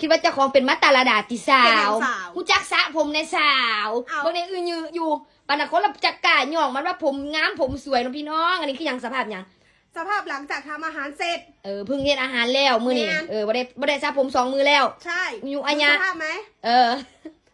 คิดว่าเจ้าของเป็นมัตตาลาดาติสาเป็นหยัวงสาวผู้จักสระผมในสาวเอาบางในอื่นอยู่อยู่ปานนักคนละจักกาหย่องมันว่าผมงามผมสวยเน้องพี่น้อง อันนี้คือหยังสภาพหยังสภาพหลังจากทำอาหารเสร็จ เออเพิ่งเฮ็ดอาหารแล้วมื้อนี้แม่น เออบ่ได้บ่ได้สระผมสองมือแล้ว ใช่อยู่อันยะสภาพไหมเออ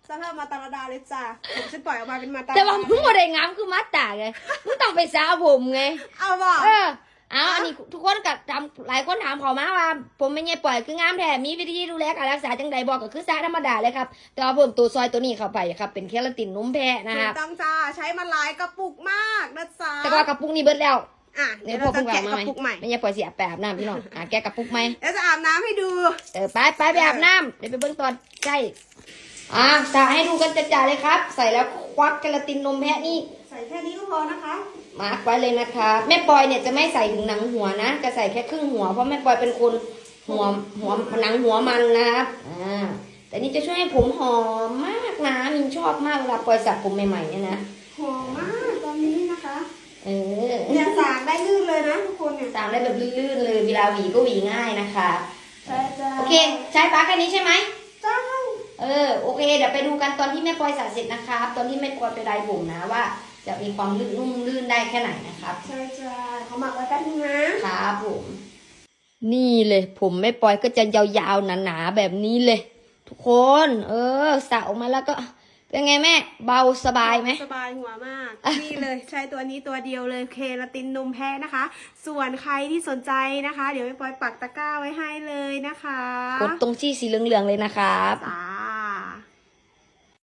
สภาพมาตาลดาเลยจ้ะผมฉันปล่อยออกมาเป็นมาตาลแต่ว่ามึงบ่ได้งามคือมัตตาไงมึงต้องไปสระผมไง เอาบอกเออ เอาอันนี้ทุกคนกับถามหลายคนถามเขามาว่า ผมไม่ใช่ปล่อยคืองามแท้มีวิธีดูแลการรักษาจังใดบอกก็คือสระธรรมดาเลยครับแต่ว่าเพิ่มตัวซอยตัวนี้เข้าไปครับ เป็นเคลาตินนมแพะนะถูครักบต้องจ้าใช้มาหลายกระปุกมากนะจ๊ะแต่ว่ากระปุกนี้เบิดแล้วอะเดี๋เดี๋ยยววพวเรากจะเพิ่งกลับมาไหมแกะกระปุกใหม่ไม่ใช่ปล่อยเสียแปบน้ำพี่น้องอะแกะกระปุกไหมเดี๋ยวจะอาบน้ำให้ดู เออไปไปไปอาบน้ำเดี๋ยวไปเบิ้งตอนใกล้ อะสาให้ดูกันจ่าๆเลยครับ ใส่แล้วควักเคลาตินนมแพะนี่ ใส่แค่นี้ก็พอนะคะ มาร์กไว้เลยนะครับแม่ปอยเนี่ยจะไม่ใส่ถึงหนังหัวนะ จะใส่แค่ครึ่งหัว เพราะแม่ปอยเป็นคนหัวหัวหนังหัวมันนะครับ อ่า แต่นี่จะช่วยให้ผมหอมมากนะมินชอบมากเวลาปอยสระผมใหม่ๆเนี่ยนะ หอมมากตอนนี้นะคะ เออเนี่ยสางได้ลื่นเลยนะทุกคนเนี่ยสางได้แบบลื่นๆเลย เวลาหวีก็หวีง่ายนะคะใช่จ้าโอเค ใช้ปลั๊กแค่นี้ใช่ไหมจ้า เออโอเค เดี๋ยวไปดูกันตอนที่แม่ปอยสระเสร็จนะครับ ตอนที่แม่ปอยไปไดผมนะว่าจะมีความลื่นนุ่มลื่นได้แค่ไหนนะครับใช่จ้าเขาหมักไว้แป๊บนึงนะครับผม นี่เลย ผมแม่ปอยก็จะยาวๆหนาๆแบบนี้เลย ทุกคน เออสระออกมาแล้วก็เป็นไงแม่ เบาสบายไหมสบายหัวมาก นี่เลยใช้ตัวนี้ตัวเดียวเลยเคลาตินนมแพะนะคะ ส่วนใครที่สนใจนะคะ เดี๋ยวไปปอยปักตะกร้าไว้ให้เลยนะคะ กดตรงที่สีเหลืองๆเลยนะครับจ้า